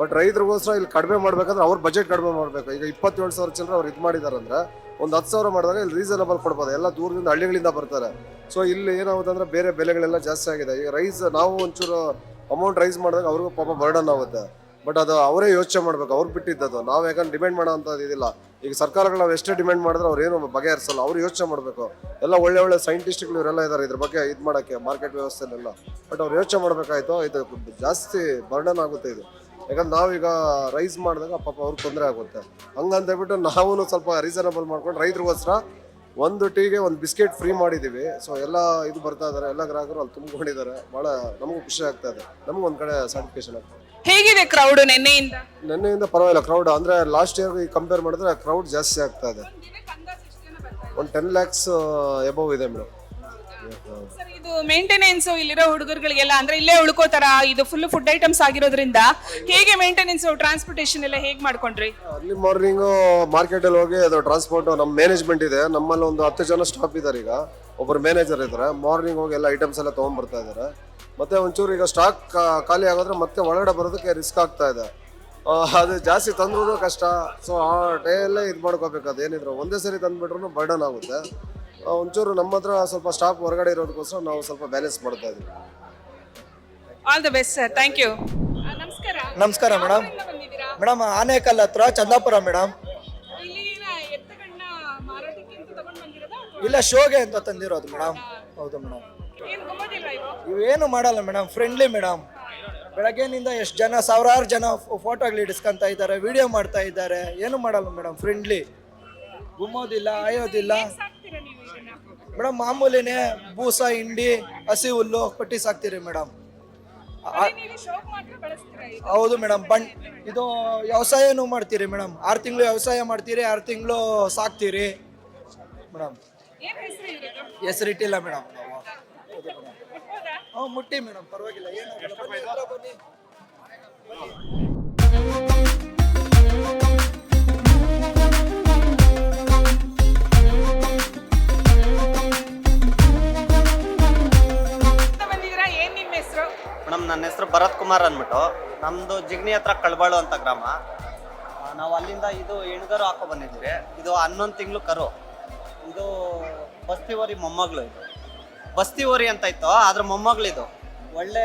ಬಟ್ ರೈತರಿಗೋಸ್ಕರ ಇಲ್ಲಿ ಕಡಿಮೆ ಮಾಡ್ಬೇಕಂದ್ರೆ ಅವ್ರ ಬಜೆಟ್ ಕಡಿಮೆ ಮಾಡಬೇಕು. ಈಗ ಇಪ್ಪತ್ತೇಳು ಸಾವಿರ ಚಿಲ್ಲರೆ ಅವ್ರು ಇದು ಮಾಡಿದಾರೆ ಅಂದ್ರೆ ಒಂದು ಹತ್ತು ಸಾವಿರ ಮಾಡಿದಾಗ ಇಲ್ಲಿ ರೀಸನಬಲ್ ಕೊಡ್ಬೋದು. ಎಲ್ಲ ದೂರದಿಂದ ಹಳ್ಳಿಗಳಿಂದ ಬರ್ತಾರೆ. ಸೊ ಇಲ್ಲಿ ಏನಾಗುತ್ತೆ ಅಂದ್ರೆ ಬೇರೆ ಬೆಲೆಗಳೆಲ್ಲ ಜಾಸ್ತಿ ಆಗಿದೆ. ಈಗ ರೈಸ್ ನಾವು ಒಂಚೂರು ಅಮೌಂಟ್ ರೈಸ್ ಮಾಡಿದಾಗ ಅವ್ರಿಗೂ ಪಾಪ ಬರ್ಡನ್ ಆಗುತ್ತೆ. ಬಟ್ ಅದು ಅವರೇ ಯೋಚನೆ ಮಾಡ್ಬೇಕು. ಅವ್ರು ಬಿಟ್ಟಿದ್ದದು ನಾವು ಯಾಕಂದ್ರೆ ಡಿಮ್ಯಾಂಡ್ ಮಾಡೋ ಅಂಥದ್ದು ಇದಿಲ್ಲ. ಈಗ ಸರ್ಕಾರಗಳು ನಾವು ಎಷ್ಟೇ ಡಿಮ್ಯಾಂಡ್ ಮಾಡಿದ್ರೆ ಅವ್ರು ಏನು ಬಗೆಹರಿಸಲ್ಲ, ಅವ್ರು ಯೋಚನೆ ಮಾಡಬೇಕು. ಎಲ್ಲ ಒಳ್ಳೆ ಒಳ್ಳೆ ಸೈಂಟಿಸ್ಟ್ಗಳು ಇವರೆಲ್ಲ ಇದ್ದಾರೆ ಇದ್ರ ಬಗ್ಗೆ ಇದು ಮಾಡೋಕ್ಕೆ ಮಾರ್ಕೆಟ್ ವ್ಯವಸ್ಥೆಯಲ್ಲೆಲ್ಲ. ಬಟ್ ಅವ್ರು ಯೋಚನೆ ಮಾಡಬೇಕಾಯ್ತು, ಇದು ಜಾಸ್ತಿ ಬರ್ಡನ್ ಆಗುತ್ತೆ ಇದು. ಯಾಕಂದ್ರೆ ನಾವೀಗ ರೈಸ್ ಮಾಡಿದಾಗ ಪಾಪ ಅವ್ರಿಗೆ ತೊಂದರೆ ಆಗುತ್ತೆ. ಹಂಗಂತ ಹೇಳ್ಬಿಟ್ಟು ನಾವು ಸ್ವಲ್ಪ ರೀಸನಬಲ್ ಮಾಡ್ಕೊಂಡು ರೈತರಿಗೋಸ್ಕರ ಒಂದು ಟೀಗೆ ಒಂದು ಬಿಸ್ಕೆಟ್ ಫ್ರೀ ಮಾಡಿದ್ದೀವಿ ಸೊ ಎಲ್ಲ ಇದು ಬರ್ತಾ ಇದ್ದಾರೆ ಎಲ್ಲ ಗ್ರಾಹಕರು ಅಲ್ಲಿ ತುಂಬಿಕೊಂಡಿದ್ದಾರೆ. ಭಾಳ ನಮಗೂ ಖುಷಿ ಆಗ್ತಾ ಇದೆ. ನಮಗೂ ಒಂದು ಕಡೆ ಸ್ಯಾಟಿಸ್ಫಿಕೇಶನ್ ಆಗ್ತದೆ ಹೇಗಿದೆ ಕ್ರೌಡ್ ನಿನ್ನೆಯಿಂದ? ನಿನ್ನೆಯಿಂದ ಪರವಾಗಿಲ್ಲ ಕ್ರೌಡ್ ಅಂದ್ರೆ ಲಾಸ್ಟ್ ಇಯರ್ ಕಂಪೇರ್ ಮಾಡಿದ್ರೆ ಕ್ರೌಡ್ ಜಾಸ್ತಿ ಆಗ್ತಾ ಇದೆ. ಒಂದು ಟೆನ್ ಲ್ಯಾಕ್ಸ್ ಎಬೋವ್ ಇದೆ ಮೇಡಮ್ ಸರ್ ಇದು ಮೇಂಟೆನೆನ್ಸ್ ಇಲ್ಲಿರೋ ಹುಡುಗರುಗಳಿಗೆಲ್ಲ ಅಂದ್ರೆ ಇಲ್ಲೇ ಉಳ್ಕೋತಾರ ಇದು ಫುಲ್ ಫುಡ್ ಐಟಮ್ಸ್ ಆಗಿರೋದ್ರಿಂದ ಹೇಗೆ ಮೇಂಟೆನೆನ್ಸ್ ಟ್ರಾನ್ಸ್ಪೋರ್ಟೇಷನ್ ಎಲ್ಲ ಹೇಗೆ ಮಾಡ್ಕೊಂಡ್ರಿ? ಅರ್ಲಿ ಮಾರ್ಕೆಟ್ ಅಲ್ಲಿ ಹೋಗಿ ಅದು ಟ್ರಾನ್ಸ್ಪೋರ್ಟ್ ನಮ್ಮ ಮ್ಯಾನೇಜ್ಮೆಂಟ್ ಇದೆ. ನಮ್ಮಲ್ಲಿ ಒಂದು ಹತ್ತು ಜನ ಸ್ಟಾಫ್ ಇದ್ದಾರೆ ಈಗ. ಒಬ್ಬರು ಮ್ಯಾನೇಜರ್ ಇದ್ದಾರೆ ಮಾರ್ನಿಂಗ್ ಹೋಗಿ ಎಲ್ಲ ಐಟಮ್ಸ್ ಎಲ್ಲ ತೊಗೊಂಡ್ಬರ್ತಾ ಇದ್ದಾರೆ ಮತ್ತೆ ಒಂಚೂರು ಈಗ ಸ್ಟಾಕ್ ಖಾಲಿ ಆಗೋದ್ರೆ ಮತ್ತೆ ಒಳಗಡೆ ಬರೋದಕ್ಕೆ ರಿಸ್ಕ್ ಆಗ್ತಾ ಇದೆ. ಆ, ಅದು ಜಾಸ್ತಿ ತಂದ್ರೂ ಕಷ್ಟ. ಸೊ ಆ ಡೇಯಲ್ಲೇ ಇದು ಮಾಡ್ಕೋಬೇಕು. ಅದು ಏನಿದ್ರು ಒಂದೇ ಸರಿ ತಂದ್ಬಿಟ್ರು ಬರ್ಡನ್ ಆಗುತ್ತೆ. ಒಂಚೂರು ನಮ್ಮ ಹತ್ರ ಸ್ವಲ್ಪ ಸ್ಟಾಕ್ ಹೊರಗಡೆ ಇರೋದಕ್ಕೋಸ್ಕರ ನಾವು ಸ್ವಲ್ಪ ಬ್ಯಾಲೆನ್ಸ್ ಮಾಡ್ತಾ ಇದ್ದೀವಿ. All the best sir thank you ನಮಸ್ಕಾರ. ನಮಸ್ಕಾರ ಮೇಡಮ್ ಮೇಡಮ್ ಆನೇಕಲ್ ಹತ್ರ ಚಂದಾಪುರ ಮೇಡಮ್ ಇಲ್ಲಿ ಏನ ಎತ್ತುಗಳನ್ನ ಮಾರಾಟಕ್ಕೆ ಅಂತ ತಗೊಂಡ್ ಬಂದಿರೋದಾ ಇಲ್ಲ ಶೋಗೆ ಅಂತ ತಂದಿರೋದು ಮೇಡಮ್ ಹೌದು? ಮೇಡಮ್ ಇವೇನು ಮಾಡಲ್ಲ ಮೇಡಮ್ ಫ್ರೆಂಡ್ಲಿ ಮೇಡಮ್ ಬೆಳಗ್ಗೆನಿಂದ ಎಷ್ಟು ಜನ ಸಾವಿರಾರು ಜನ ಫೋಟೋಗಳು ಇಡಿಸ್ಕೊಂತ ಇದ್ದಾರೆ ವಿಡಿಯೋ ಮಾಡ್ತಾ ಇದ್ದಾರೆ. ಏನು ಮಾಡಲ್ಲ ಮೇಡಮ್ ಫ್ರೆಂಡ್ಲಿ ಗುಮ್ಮೋದಿಲ್ಲ ಆಯೋದಿಲ್ಲ. ಮೇಡಮ್ ಮಾಮೂಲಿನೇ ಬೂಸ ಹಿಂಡಿ ಹಸಿ ಹುಲ್ಲು ಕೊಟ್ಟಿ ಸಾಕ್ತೀರಿ ಮೇಡಮ್ ಹೌದು ಮೇಡಮ್ ಬಣ್ ಇದು ವ್ಯವಸಾಯನೂ ಮಾಡ್ತೀರಿ ಮೇಡಮ್ ಆರು ತಿಂಗಳು ವ್ಯವಸಾಯ ಮಾಡ್ತೀರಿ ಆರು ತಿಂಗಳು ಸಾಕ್ತೀರಿ ಮೇಡಮ್ ಹೆಸರಿಟ್ಟಿಲ್ಲ ಮೇಡಮ್? ಹ್ಞೂ ಮುಟ್ಟಿ ಮೇಡಮ್ ಪರವಾಗಿಲ್ಲ. ಏನು ಬನ್ನಿ, ಹತ್ರ ಬನ್ನಿ. ಎಲ್ಲಿಂದ ಬಂದಿದ್ದೀರಾ? ಏನ್ ನಿಮ್ಮ ಹೆಸರು? ಮೇಡಮ್ ನನ್ನ ಹೆಸರು ಭರತ್ ಕುಮಾರ್ ಅಂದ್ಬಿಟ್ಟು. ನಮ್ಮದು ಜಿಗ್ನಿ ಹತ್ರ ಕಳ್ಬಾಳು ಅಂತ ಗ್ರಾಮ. ನಾವು ಅಲ್ಲಿಂದ ಇದು ಎಣ್ಗರು ಹಾಕೋ ಬಂದಿದ್ವಿ ಇದು ಹನ್ನೊಂದು ತಿಂಗಳು ಕರು. ಇದು ಬಸ್ತಿವರಿ ಮೊಮ್ಮಗಳು ಇದು. ಬಸ್ತಿವರಿ ಅಂತ ಇತ್ತು ಅದ್ರ ಮೊಮ್ಮಗಳು ಇದು ಒಳ್ಳೆ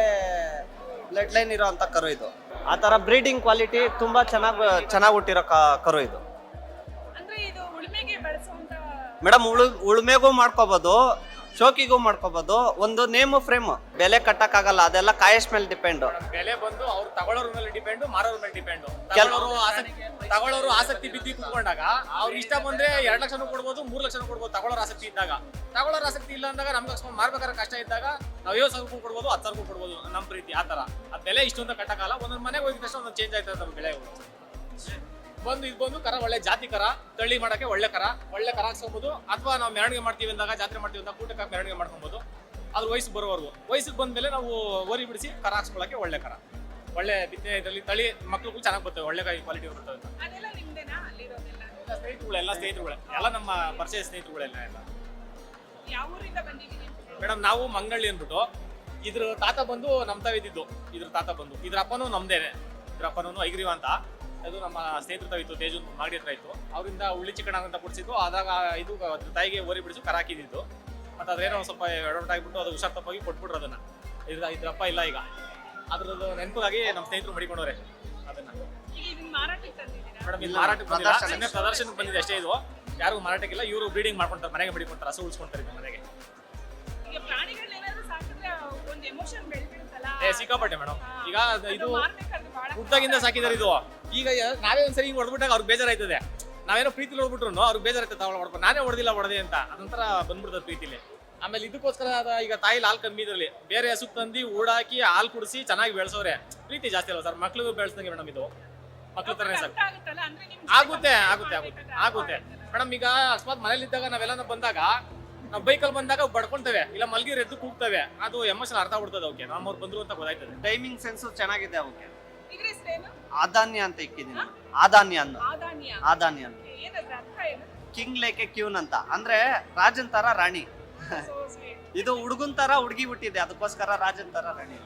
ಬ್ಲಡ್ ಲೈನ್ ಇರೋ ಅಂತ ಕರು ಇದು. ಆ ಥರ ಬ್ರೀಡಿಂಗ್ ಕ್ವಾಲಿಟಿ ತುಂಬ ಚೆನ್ನಾಗಿ ಚೆನ್ನಾಗಿ ಹುಟ್ಟಿರೋ ಕರು ಇದು. ಮೇಡಮ್ ಉಳು ಉಳುಮೆಗೂ ಮಾಡ್ಕೋಬೋದು. ಶೋಕಿಗೂ ಮಾಡ್ಕೋಬಹುದು ಒಂದು ನೇಮು ಫ್ರೇಮ್. ಬೆಲೆ ಕಟ್ಟಕ್ಕಾಗಲ್ಲ ಅದೆಲ್ಲ ಕಾಯಸ್ ಮೇಲೆ ಡಿಪೆಂಡ್. ಬೆಲೆ ಬಂದು ಅವ್ರು ತಗೊಳ್ಳೋರ ಮೇಲೆ ಡಿಪೆಂಡ್ ಮಾರೋರ ಮೇಲೆ ಡಿಪೆಂಡ್. ಕೆಲವರು ತಗೊಳ್ಳೋರು ಆಸಕ್ತಿ ತಗೊಳ್ಳೋರು ಆಸಕ್ತಿ ಬಿದ್ದಿ ಕುತ್ಕೊಂಡಾಗ ಅವ್ರು ಇಷ್ಟ ಬಂದ್ರೆ ಎರಡ್ ಲಕ್ಷ ಕೊಡ್ಬೋದು ಮೂರ್ ಲಕ್ಷ ಕೊಡ್ಬೋದು ತಗೊಳ್ಳೋರ ಆಸಕ್ತಿ ಇದ್ದಾಗ. ತಗೊಳ್ಳೋರ ಆಸಕ್ತಿ ಇಲ್ಲ ಅಂದಾಗ ನಮ್ಗೆ ಅಷ್ಟು ಮಾರ್ಬೇಕಾದ್ರೆ ಕಷ್ಟ ಇದ್ದಾಗ ನಾವು ಐವತ್ತು ಸಾವಿರ ಕೊಡ್ಬೋದು ಹತ್ತು ಸಾವಿರ ಕೊಡ್ಬೋದು ನಮ್ಮ ಪ್ರೀತಿ ಆ ತರ ಆ ಬೆಲೆ ಇಷ್ಟು ಅಂತ ಕಟ್ಟಕ್ಕಾಗಲ್ಲ. ಒಂದೊಂದು ಮನೆಗೆ ಹೋಗಿದ ತಕ್ಷಣ ಒಂದೊಂದು ಚೇಂಜ್ ಆಯ್ತದೆ ನಮ್ಮ ಬೆಳೆ ಬಂದು ಇದು ಬಂದು ಕರ ಒಳ್ಳೆ ಜಾತಿ ಕರ ತಳ್ಳಿ ಮಾಡೋಕ್ಕೆ ಒಳ್ಳೆ ಕರ ಒಳ್ಳೆ ಕರ ಹಾಕ್ಸ್ಕೊಬೋದು. ಅಥವಾ ನಾವು ಮೆರವಣಿಗೆ ಮಾಡ್ತೀವಿ ಅಂದಾಗ ಜಾತ್ರೆ ಮಾಡ್ತೀವಿ ಅಂದಾಗ ಕೂಟಕ್ಕೆ ಮೆರವಣಿಗೆ ಮಾಡ್ಕೊಬೋದು. ಅದ್ರ ವಯಸ್ಸು ಬರೋವರೆಗೂ. ವಯಸ್ಸಿಗೆ ಬಂದ ಮೇಲೆ ನಾವು ಓರಿ ಬಿಡಿಸಿ ಕರ ಹಾಕ್ಸ್ಕೊಳ್ಳೋಕ್ಕೆ ಒಳ್ಳೆ ಕರ. ಒಳ್ಳೆ ಬಿತ್ತನೆ ಇದರಲ್ಲಿ ತಳಿ ಮಕ್ಳಿಗೂ ಚೆನ್ನಾಗಿ ಬರ್ತವೆ ಒಳ್ಳೆ ಕ್ವಾಲಿಟಿ ಬರ್ತದೆ ಸ್ನೇಹಿತರುಗಳೆಲ್ಲ ಸ್ನೇಹಿತರುಗಳು ಎಲ್ಲ ನಮ್ಮ ಪರಿಚಯ ಸ್ನೇಹಿತರುಗಳೆಲ್ಲ ಎಲ್ಲ ಮೇಡಮ್ ನಾವು ಮಂಗಳಿ ಅಂದ್ಬಿಟ್ಟು ಇದ್ರ ತಾತ ಬಂದು ನಮ್ಮ ತಾವ ಇದ್ದಿದ್ದು. ಇದ್ರ ತಾತ ಬಂದು. ಇದ್ರ ಅಪ್ಪನೂ ನಮ್ದೇನೆ. ಇದ್ರ ಅಪ್ಪನೂ ಐಗ್ರೀವ ಅಂತ. ಅದು ನಮ್ಮ ಸ್ನೇಹಿತರ ತಾವ ಇತ್ತು ತೇಜು ಮಾಗಡಿ ಹತ್ರ ಇತ್ತು. ಅವರಿಂದ ಉಳ್ಳಿ ಚಿಕನ್ ಅಂತ ಕೊಡ್ಸಿದ್ದು ಆದಾಗ ಇದು ಅದ್ರ ತಾಯಿಗೆ ಓರಿ ಬಿಡಿಸು ಕರ ಹಾಕಿದ್ದು ಮತ್ತೆ ಅದ್ರೇನೋ ಒಂದ್ ಸ್ವಲ್ಪ ಎಡವಟ್ ಆಗಿಬಿಟ್ಟು ಅದು ಹುಷಾರ್ ತಪ್ಪಾಗಿ ಕೊಟ್ಬಿಟ್ರು ಅದನ್ನ. ಇದ್ರ ಇದ್ರಪ್ಪ ಇಲ್ಲ ಈಗ. ಅದ್ರದ್ದು ನೆನಪಾಗಿ ನಮ್ಮ ಸ್ನೇಹಿತರು ಮಡಿಕೊಂಡವ್ರೆ ಅದನ್ನ. ಈಗ ಇದನ್ನ ಮಾರಾಟಕ್ಕೆ ತಂದಿದ್ದೀರಾ? ಮೇಡಮ್ ಇದು ಮಾರಾಟಕ್ಕೆ ಬಂದಿಲ್ಲ. ಸುಮ್ನೆ ಪ್ರದರ್ಶನಕ್ಕೆ ಬಂದಿದೆ ಅಷ್ಟೇ ಇದು. ಯಾರಿಗೂ ಮಾರಾಟಕ್ಕಿಲ್ಲ ಇವರು ಬ್ರೀಡಿಂಗ್ ಮಾಡ್ಕೊಂತಾರೆ ಮನೆಗೆ ಬಿಡಿಕೊಂತಾರೆ ಹಸು ಉಳಿಸ್ಕೊಂತಾರೆ ಇದು ಮನೆಗೆ. ಈಗ ಪ್ರಾಣಿಗಳನ್ನ ಏನಾದ್ರು ಸಾಕಿದ್ರೆ ಒಂದು ಎಮೋಷನ್ ಬೆಳ್ಬಿಡುತ್ತಲ್ಲ ಏ ಸಿಕ್ಕಾಪಟ್ಟೆ ಮೇಡಮ್. ಈಗ ಅದು ಇದು ಹುಟ್ಟಾಗಿಂದ ಸಾಕಿದಾರೆ ಇದು. ಈಗ ನಾವೇ ಒಂದ್ಸರಿ ಹಿಂಗ್ ಹೊಡೆದ್ಬಿಟ್ಟಾಗ ಅವ್ರಿಗೆ ಬೇಜಾರಾಯ್ತದೆ. ನಾವೇನೋ ಪ್ರೀತಿಲಿ ಹೊಡ್ಬಿಟ್ರು ಅವ್ರಿಗೆ ಬೇಜಾರಾಯ್ತದೆ ಅವಳು ಹೊಡ್ಕೊ. ನಾನೇ ಹೊಡೆದಿಲ್ಲ, ಹೊಡೆದೆ ಅಂತ. ಅದೊಂಥರ ಬಂದ್ಬಿಡ್ತದೆ ಪ್ರೀತಿಲಿ. ಆಮೇಲೆ ಇದಕ್ಕೋಸ್ಕರ ಈಗ ತಾಯಿ ಹಾಲು ಕಮ್ಮಿ ಇದರಲ್ಲಿ. ಬೇರೆ ಹಸು ತಂದು ಊಡಾಕಿ, ಹಾಲು ಕುಡಿಸಿ ಚೆನ್ನಾಗಿ ಬೆಳೆಸೋರೆ ಪ್ರೀತಿ ಜಾಸ್ತಿ ಅಲ್ಲ ಸರ್? ಮಕ್ಳಿಗೂ ಬೆಳೆಸ್ದಂಗೆ ಮೇಡಮ್ ಇದು? ಮಕ್ಳು ತರನೇ ಸರ್. ಆಗುತ್ತೆ ಆಗುತ್ತೆ ಆಗುತ್ತೆ ಆಗುತ್ತೆ. ಮೇಡಮ್, ಈಗ ಅಕಸ್ಮಾತ್ ಮನೇಲಿ ಇದ್ದಾಗ ನಾವೆಲ್ಲ ಬಂದಾಗ, ನಾವು ಬೈಕಲ್ಲಿ ಬಂದಾಗ ಬಡ್ಕೊಂತೇವೆ ಇಲ್ಲ ಮಲ್ಗಿರ್ ಎದ್ದು ಕೂಗ್ತವೆ. ಅದು ಎಮೋಷನ್ ಅರ್ಥ ಆಗ್ಬಿಡ್ತದೆ ಅವಕ್ಕೆ ನಮ್ಮವ್ರು ಬಂದ್ರು ಅಂತ ಗೊತ್ತಾಯ್ತದೆ. ಟೈಮಿಂಗ್ ಸೆನ್ಸ್ ಚೆನ್ನಾಗಿದೆ ಅವಕ್ಕೆ ಆದಾನ್ಯ ಅಂತ ಇಕ್ಕಿದ್ದೀನಿ. ಆದಾನ್ಯ ಅನ್ನು ಆದಾನ್ಯ. ಆದಾನ್ಯ ಅಂತ ಏನದ್ರ ಅರ್ಥ ಏನು? ಕಿಂಗ್ ಲೇಕೆ ಕ್ಯೂನ್ ಅಂತ. ಅಂದ್ರೆ ರಾಜನ್ ತರ ರಾಣಿ. ಇದು ಹುಡುಗನ್ ತರ ಹುಡುಗಿ ಬಿಟ್ಟಿದೆ ಅದಕ್ಕೋಸ್ಕರ ರಾಜನ್ ತರ ರಾಣಿ.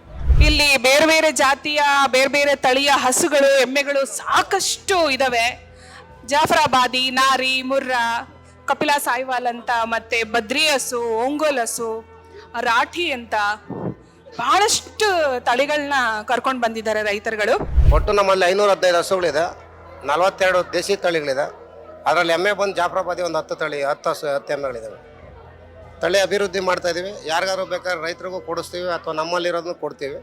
ಇಲ್ಲಿ ಬೇರೆ ಬೇರೆ ಜಾತಿಯ ಬೇರೆ ಬೇರೆ ತಳಿಯ ಹಸುಗಳು ಎಮ್ಮೆಗಳು ಸಾಕಷ್ಟು ಇದಾವೆ. ಜಾಫರಾಬಾದಿ ನಾರಿ ಮುರ್ರಾ ಕಪಿಲಾ ಸಾಯಿವಾಲ್ ಅಂತ ಮತ್ತೆ ಬದ್ರಿ ಹಸು ಓಂಗೋಲ್ ಹಸು ರಾಠಿ ಅಂತ. ಬಹಳಷ್ಟು ತಳಿಗಳನ್ನ ಕರ್ಕೊಂಡು ಬಂದಿದ್ದಾರೆ ರೈತರುಗಳು. ಒಟ್ಟು ನಮ್ಮಲ್ಲಿ ಐನೂರ ಹದಿನೈದು ಹಸುಗಳಿದೆ ನಲವತ್ತೆರಡು ದೇಸಿ ತಳಿಗಳಿದೆ. ಅದರಲ್ಲಿ ಎಮ್ಮೆ ಬಂದು ಜಾಫ್ರಾಬಾದಿ ಒಂದು ಹತ್ತು ತಳಿ ಹತ್ತು ಹಸು ಹತ್ತು ಎಮ್ಮೆಗಳಿದ್ದಾವೆ ತಳಿ ಅಭಿವೃದ್ಧಿ ಮಾಡ್ತಾ ಇದ್ದೀವಿ ಯಾರಿಗಾದ್ರು ಬೇಕಾದ್ರೆ ರೈತರಿಗೂ ಕೊಡಿಸ್ತೀವಿ ಅಥವಾ ನಮ್ಮಲ್ಲಿರೋದನ್ನು ಕೊಡ್ತೀವಿ.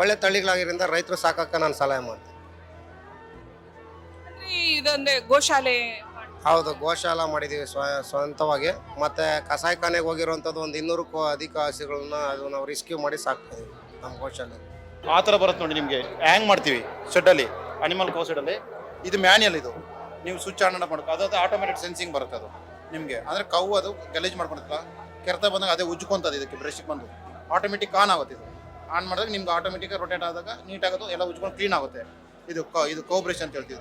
ಒಳ್ಳೆ ತಳಿಗಳಾಗಿರಿಂದ ರೈತರು ಸಾಕಕ್ಕೆ ನಾನು ಸಲಹೆ ಮಾಡ್ತೀನಿ. ಇದೊಂದೇ ಗೋಶಾಲೆ ಹೌದು, ಗೋಶಾಲ ಮಾಡಿದ್ದೀವಿ ಸ್ವ, ಸ್ವಂತವಾಗಿ. ಮತ್ತು ಕಸಾಯಿಖಾನೆಗೆ ಹೋಗಿರುವಂಥದ್ದು ಒಂದು ಇನ್ನೂರಕ್ಕೂ ಅಧಿಕ ಹಸಿಗಳನ್ನ ಅದು ನಾವು ರಿಸ್ಕ್ಯೂ ಮಾಡಿ ಸಾಕ್ತೀವಿ ನಮ್ಮ ಗೋಶಾಲೆ ಆ ಥರ ಬರುತ್ತೆ ನೋಡಿ ನಿಮಗೆ. ಹ್ಯಾಂಗ್ ಮಾಡ್ತೀವಿ? ಶೆಡ್ಡಲ್ಲಿ ಅನಿಮಲ್ ಕೋ ಶೆಡ್ಡಲ್ಲಿ ಇದು ಮ್ಯಾನ್ಯಲ್ ಇದು. ನೀವು ಸ್ವಿಚ್ ಆನ್ ಮಾಡ್ಕೊ, ಅದು ಆಟೋಮೆಟಿಕ್ ಸೆನ್ಸಿಂಗ್ ಬರುತ್ತೆ ಅದು ನಿಮಗೆ. ಅಂದರೆ ಕವು ಅದು ಗಲೇಜ್ ಮಾಡ್ಕೊಳುತ್ತಲ್ಲ ಕೆರೆತ ಬಂದಾಗ ಅದೇ ಉಜ್ಕೊಂತದೆ ಇದಕ್ಕೆ ಬ್ರಷ್ಗೆ ಬಂದು. ಆಟೋಮೆಟಿಕ್ ಆನ್ ಆಗುತ್ತೆ ಇದು. ಆನ್ ಮಾಡಿದಾಗ ನಿಮ್ಗೆ ಆಟೋಮೆಟಿಕ್ ರೊಟೇಟ್ ಆದಾಗ ನೀಟಾಗೋದು ಎಲ್ಲ ಉಜ್ಕೊಂಡು ಕ್ಲೀನ್ ಆಗುತ್ತೆ. ಇದು ಕ, ಇದು ಕೋ ಬ್ರಷ್ ಅಂತ ಹೇಳ್ತೀವಿ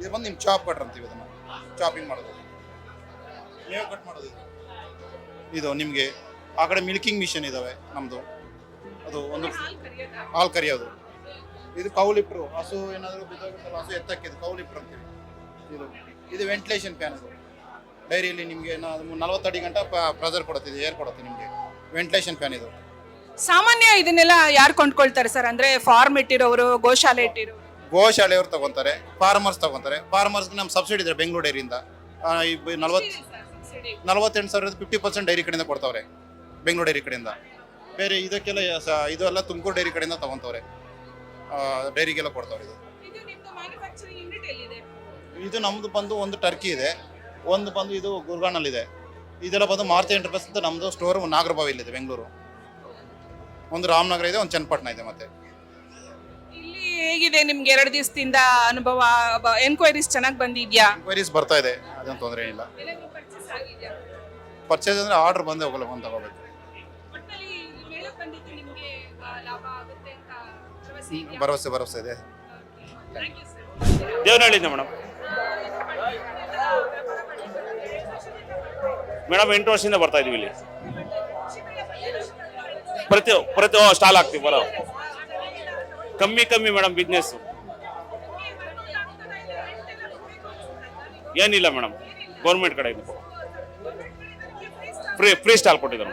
ಇದು ಬಂದು ನಿಮ್ಮ ಚಾಪ್ ಕಟ್ರ್ ಅಂತೀವಿ ಇದನ್ನು. ಚಾಪಿಂಗ್ ಮಾಡೋದು. ಲೇವ್ ಕಟ್ ಮಾಡೋದು ಇದು. ನಿಮಗೆ ಆ ಕಡೆ ಮಿಲ್ಕಿಂಗ್ ಮಿಷನ್ ಇದಾವೆ ನಮ್ಮದು ಅದು ಒಂದು ಹಾಲ್ ಕರಿಯೋದು. ಇದು ಕೌಲಿಪ್ರು. ಹಸು ಏನಾದರೂ ಬಿದ್ದೋಗಿರ್ತಲ್ಲ ಹಸು ಇದು ಕೌಲಿಪ್ರು ಅಂತೀವಿ. ಇದು ಇದು ವೆಂಟಿಲೇಷನ್ ಫ್ಯಾನ್ ಅದು ಡೈರಿಯಲ್ಲಿ ನಿಮಗೆ ನಲವತ್ತಡಿ ಗಂಟ ಪ್ರೆಸರ್ ಕೊಡುತ್ತೆ, ಇದು ಏರ್ ಕೊಡುತ್ತೆ ನಿಮಗೆ. ವೆಂಟಿಲೇಷನ್ ಫ್ಯಾನ್ ಇದು. ಸಾಮಾನ್ಯ ಇದನ್ನೆಲ್ಲ ಯಾರು ಕೊಂಡ್ಕೊಳ್ತಾರೆ ಸರ್? ಅಂದ್ರೆ ಫಾರ್ಮ್ ಇಟ್ಟಿರೋರು, ಗೋಶಾಲೆ ಇಟ್ಟಿರೋರು? ಗೋಶಾಲೆಯವ್ರು ತಗೊಂತಾರೆ ಫಾರ್ಮರ್ಸ್ ತಗೊಂತಾರೆ. ಫಾರ್ಮರ್ಸ್ಗೆ ನಮ್ಮ ಸಬ್ಸಿಡಿ ಇದೆ ಬೆಂಗಳೂರು ಡೈರಿಯಿಂದ ನಲವತ್ತು ನಲವತ್ತೆಂಟು ಸಾವಿರದ ಫಿಫ್ಟಿ ಪರ್ಸೆಂಟ್ ಡೈರಿ ಕಡೆಯಿಂದ ಕೊಡ್ತಾವ್ರೆ ಬೆಂಗಳೂರು ಡೈರಿ ಕಡೆಯಿಂದ. ಬೇರೆ ಇದಕ್ಕೆಲ್ಲ ಇದೆಲ್ಲ ತುಮಕೂರು ಡೈರಿ ಕಡೆಯಿಂದ ತಗೊಂತವ್ರೆ. ಡೈರಿಗೆಲ್ಲ ಕೊಡ್ತಾವ್ರೆ ಇದು. ಇದು ನಮ್ದು ಬಂದು ಒಂದು ಟರ್ಕಿ ಇದೆ. ಒಂದು ಬಂದು ಇದು ಗುರ್ಗಾನಲ್ಲಿದೆ ಇದೆಲ್ಲ ಬಂದು ಮಾರುತಿ ಎಂಟರ್ಪ್ರೈಸ್ ಅಂತ ನಮ್ಮದು ಸ್ಟೋರ್ ನಾಗರಬಾವಿಲಿದೆ ಬೆಂಗಳೂರು ಒಂದು ರಾಮನಗರ ಇದೆ ಒಂದು ಚನ್ನಪಟ್ಟಣ ಇದೆ ಮತ್ತೆ. ಹೇಗಿದೆ ನಿಮ್ಗೆ ಎರಡು ದಿವಸದಿಂದ ಅನುಭವ ಎನ್ಕ್ವೈರೀಸ್ ಚೆನ್ನಾಗಿ ಬಂದಿದ್ಯಾ? ಎನ್ಕ್ವೈರೀಸ್ ಬರ್ತಾ ಇದೆ ಅದೇನು ತೊಂದರೆ ಏನಿಲ್ಲ ಪರ್ಚೇಸ್ ಅಂದ್ರೆ ಪರ್ಚೇಸ್ ಅಂದರೆ ಆರ್ಡರ್ ಬಂದೇ ಹೋಗಲ್ಲ ಬಂದು ತಗೋಬೇಕು. ಭರವಸೆ ಭರವಸೆ ಇದೆ. ಥ್ಯಾಂಕ್ ಯು ಸರ್ ದೇವನಹಳ್ಳಿಯಿಂದ ಮೇಡಮ್? ಮೇಡಮ್ ಎಂಟು ವರ್ಷದಿಂದ ಬರ್ತಾ ಇದೀವಿ ಇಲ್ಲಿ. ಪ್ರತಿ ಪ್ರತಿ ಸ್ಟಾಲ್ ಹಾಕ್ತೀವಿ ಬರೋ ಕಮ್ಮಿ ಕಮ್ಮಿ ಮೇಡಮ್ ಬಿಸ್ನೆಸ್ ಏನಿಲ್ಲ ಮೇಡಮ್. ಗೌರ್ಮೆಂಟ್ ಕಡೆ ಫ್ರೀ ಫ್ರೀ ಸ್ಟಾಲ್ ಕೊಟ್ಟಿದ್ದಾರೆ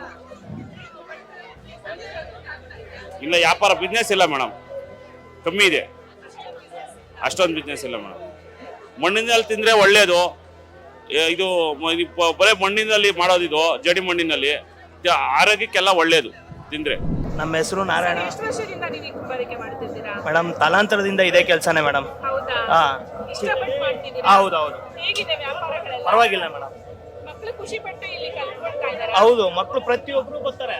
ಇಲ್ಲ, ವ್ಯಾಪಾರ ಬಿಸ್ನೆಸ್ ಇಲ್ಲ ಮೇಡಮ್. ಕಮ್ಮಿ ಇದೆ. ಅಷ್ಟೊಂದು ಬಿಸ್ನೆಸ್ ಇಲ್ಲ ಮೇಡಮ್. ಮಣ್ಣಿನಲ್ಲಿ ತಿಂದರೆ ಒಳ್ಳೆಯದು ಇದು ಬರೇ ಮಣ್ಣಿನಲ್ಲಿ ಮಾಡೋದಿದು, ಜಡಿ ಮಣ್ಣಿನಲ್ಲಿ. ಆರೋಗ್ಯಕ್ಕೆಲ್ಲ ಒಳ್ಳೆಯದು ತಿಂದರೆ. ನಮ್ಮ ಹೆಸರು ನಾರಾಯಣ. ಎಷ್ಟು ವರ್ಷದಿಂದ ನೀವು ಈ ಕುಂಬಾರಿಕೆ ಮಾಡ್ತಿದ್ದೀರಾ? ಮೇಡಮ್ ತಲಾಂತರದಿಂದ ಇದೇ ಕೆಲಸನೇ ಮೇಡಮ್ ಹೌದಾ? ಹಾ. ಇಷ್ಟಪಟ್ಟು ಮಾಡ್ತಿದ್ದೀರಾ? ಹೌದು ಹೌದು ಹೇಗಿದೆ ವ್ಯಾಪಾರಗಳೆಲ್ಲ? ಪರವಾಗಿಲ್ಲ ಮೇಡಮ್ ಮಕ್ಕಳು ಖುಷಿ ಪಟ್ಟು ಇಲ್ಲಿ ಕಲ್ತ್ಕೊಳ್ತಾ ಇದಾರೆ ಹೌದು ಮಕ್ಕಳು ಪ್ರತಿಯೊಬ್ರು ಬರ್ತಾರೆ.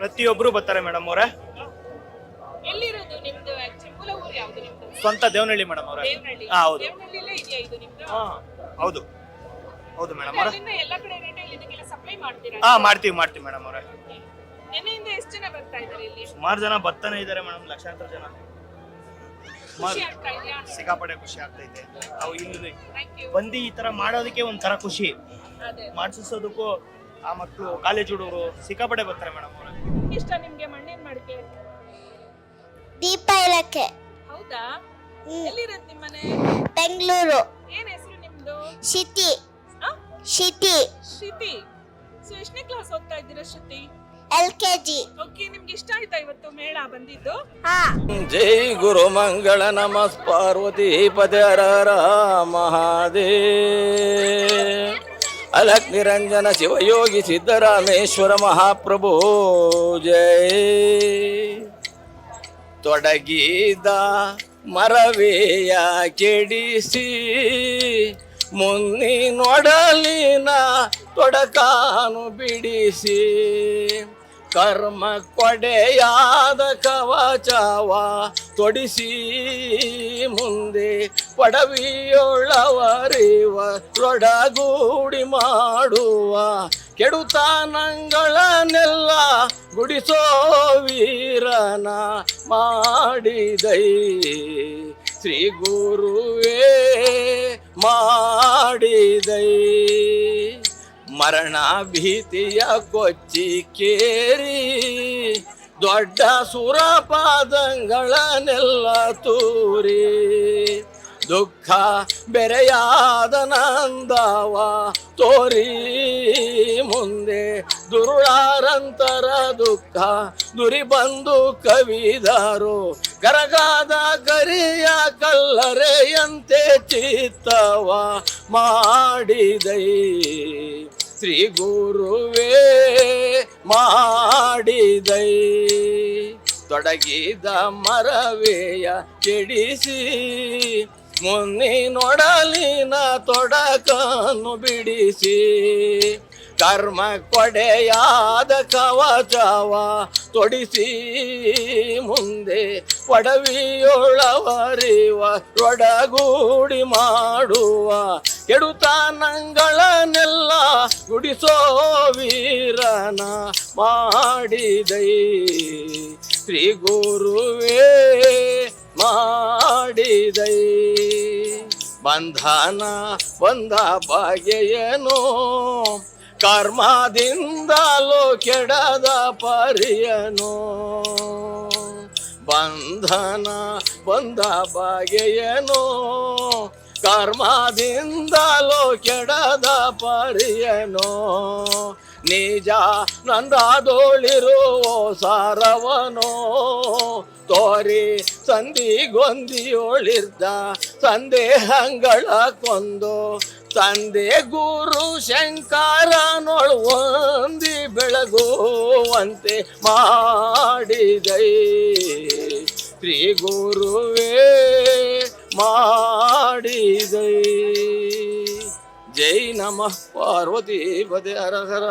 ಪ್ರತಿಯೊಬ್ರು ಬರ್ತಾರೆ ಮೇಡಮ್ ಅವರೇ. ಎಲ್ಲಿರೋದು ನಿಮ್ದು actually? ಮೂಲ ಊರು ಯಾವುದು ನಿಮ್ದು? ಸ್ವಂತ ದೇವನಹಳ್ಳಿ ಮೇಡಮ್ ಅವರೇ. ದೇವನಹಳ್ಳಿ. ಹಾ ಹೌದು. ದೇವನಹಳ್ಳಿಲೇ ಇದೆಯಾ ಇದು ನಿಮ್ದು? ಹಾ ಹೌದು. ಹೌದು ಮೇಡಮ್ ಅವರೇ. ಅಲ್ಲಿಂದ ಎಲ್ಲ ಕಡೆ ಇದಕ್ಕೆಲ್ಲ ಮಾಡ್ತೀರಾ? ಹಾ ಮಾಡ್ತೀವಿ ಮಾಡ್ತೀವಿ ಮೇಡಮ್ ಅವರೇ. ಎಷ್ಟು ಜನ ಬರ್ತಾ ಇದ್ದಾರೆ ಇಲ್ಲಿ? ಸುಮಾರು ಜನ ಬರ್ತಾನೆ ಇದ್ದಾರೆ ಮೇಡಮ್ ಲಕ್ಷಾಂತರ ಜನ. ಖುಷಿ ಆಗ್ತಾ ಇದೆಯಾ? ಸಿಕ್ಕಾಪಟ್ಟೆ ಖುಷಿ ಆಗ್ತೈತೆ ನಾವು ಇಲ್ಲಿ ಥ್ಯಾಂಕ್ ಯು ಬಂದು ಈ ತರ ಮಾಡೋದಕ್ಕೆ ಒಂಥರ ಖುಷಿ. ಅದೇ. ಮಾಡಿಸೋದಕ್ಕೂ ಆ ಮಕ್ಕಳು ಕಾಲೇಜ್ ಹುಡುಗರು ಸಿಕ್ಕಾಪಡೆ ಬರ್ತಾರೆ ಮೇಡಮ್ ಇಷ್ಟ ನಿಮ್ಗೆ ಮಣ್ಣಿನ ಮಡಿಕೆ? ದೀಪ ಇಲಕ್ಕೆ ಹೌದಾ? ಎಲ್ಲಿರತ್ತೆ ನಿಮ್ಮನೆ ಬೆಂಗಳೂರು. ಏನ್ ಹೆಸರು ನಿಮ್ದು? ಶಿತಿ. ಶಿತಿ. ಶಿತಿ. ಶ್ರುತಿ ಸೊ ಎಷ್ಟನೇ ಕ್ಲಾಸ್ ಹೋಗ್ತಾ ಇದ್ದೀರಾ Shruti? L K G. Okay ನಿಮ್ಗೆ ಇಷ್ಟ ಆಯ್ತಾ ಇವತ್ತು ಮೇಳ ಬಂದಿದ್ದು? ಹಾ. ಜೈ ಗುರು ಮಂಗಳ ನಮಸ್ ಪಾರ್ವತಿ ಪದೇ ಹರ ಮಹಾದೇ ಅಲಕ್ ನಿರಂಜನ ಶಿವಯೋಗಿ ಸಿದ್ದರಾಮೇಶ್ವರ ಮಹಾಪ್ರಭು ಜೈ. ತೊಡಗಿದ ಮರವೇಯ ಕೆಡಿಸಿ ಮುನ್ನಿನೊಡಲಿನ ತೊಡಕಾನು ಬಿಡಿಸಿ. ಕರ್ಮ ಕೊಡೆಯಾದ ಕವಚವ ತೊಡಿಸಿ. ಮುಂದೆ ಪಡವಿಯೊಳವರಿವ ತೊಡಗೂಡಿ ಮಾಡುವ ಕೆಡುತಾನಂಗಳನ್ನೆಲ್ಲ ಗುಡಿಸೋ ವೀರನ ಮಾಡಿದೈ. ಶ್ರೀ ಗುರುವೇ ಮಾಡಿದೈ. ಮರಣ ಭೀತಿಯ ಕೊಚ್ಚಿ ಕೇರಿ, ದೊಡ್ಡ ಸುರಪಾದಂಗಳನ್ನೆಲ್ಲ ತೂರಿ. ದುಃಖ ಬೆರೆಯಾದ ನಂದವ ತೋರಿ. ಮುಂದೆ ದುರುಳಾರಂತರ ದುಃಖ, ದುರಿ ಬಂದು ಕವಿದರು. ಕರಗಾದ ಕರಿಯ ಕಲ್ಲರೆಯಂತೆ ಚಿತ್ತವ ಮಾಡಿದೈ. ಶ್ರೀ ಗುರುವೇ ಮಾಡಿದೈ. ತೊಡಗಿದ ಮರವೇಯ ಕೆಡಿಸಿ ಮುನ್ನಿನೊಡಲಿನ ತೊಡಕನ್ನು ಬಿಡಿಸಿ. ಕರ್ಮ ಕೊಡೆಯಾದ ಕವಚವ ತೊಡಿಸಿ ಮುಂದೆ ಒಡವಿಯೊಳವರಿವ ಒಡಗೂಡಿ ಮಾಡುವ ಕೆಡುತಾನಂಗಳನ್ನೆಲ್ಲ ಗುಡಿಸೋ ವೀರನ ಮಾಡಿದೈ. ಶ್ರೀ ಗುರುವೇ ಮಾಡಿದೈ. ಬಂಧನ ಬಂದ ಬಗೆಯನು? ಕರ್ಮದಿಂದಲೂ ಕೆಡದ ಪರಿಯನು. ಬಂಧನ ಬಂದ ಬಗೆಯನು. ಕರ್ಮದಿಂದಲೂ ಕೆಡದ ಪರಿಯನು. ನಿಜ ನಂದಾದೋಳಿರುವ ಸಾರವನೋ ತೋರಿ ಸಂಧಿಗೊಂದಿಯೊಳಿರ್ದ ಸಂದೇಹಗಳ ಕೊಂದು. ತಂದೆ ಗುರು ಶಂಕರ ಒಂದಿ ಬೆಳಗುವಂತೆ ಮಾಡಿದೈ. ಶ್ರೀ ಗುರುವೇ ಮಾಡಿದೈ. ಜೈ ನಮಃ ಪಾರ್ವತಿ ಪದೇ ಹರ ಹರ